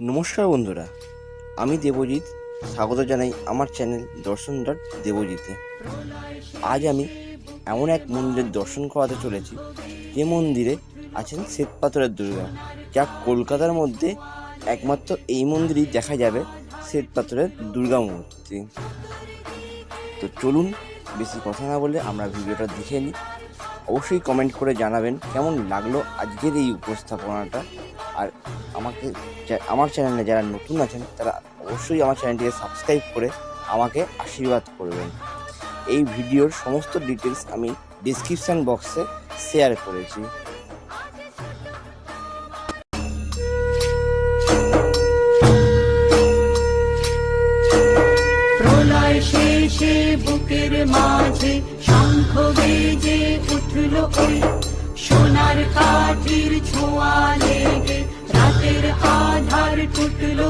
নমস্কার বন্ধুরা, আমি দেবজিৎ। স্বাগত জানাই আমার চ্যানেল দর্শন ডট দেবজিতে। আজ আমি এমন এক মন্দিরের দর্শন করাতে চলেছি, যে মন্দিরে আছেন শ্বেত পাথরের দুর্গা, যা কলকাতার মধ্যে একমাত্র এই মন্দিরেই দেখা যাবে শ্বেত পাথরের দুর্গা মূর্তি। তো চলুন, বেশি কথা না বলে আমরা ভিডিওটা দেখে নিই। অবশ্যই কমেন্ট করে জানাবেন কেমন লাগল আজকের এই উপস্থাপনাটা। আর আমাকে আমার চ্যানেলে যারা নতুন আছেন, তারা অবশ্যই আমার চ্যানেলটিকে সাবস্ক্রাইব করে আমাকে আশীর্বাদ করবেন। এই ভিডিওর সমস্ত ডিটেলস আমি ডিসক্রিপশান বক্সে শেয়ার করেছি। মাঝে শঙ্খ বেজে উঠল ওই। সোনার কাঠির ছোঁয়া লেগে রাতের আধার টুটল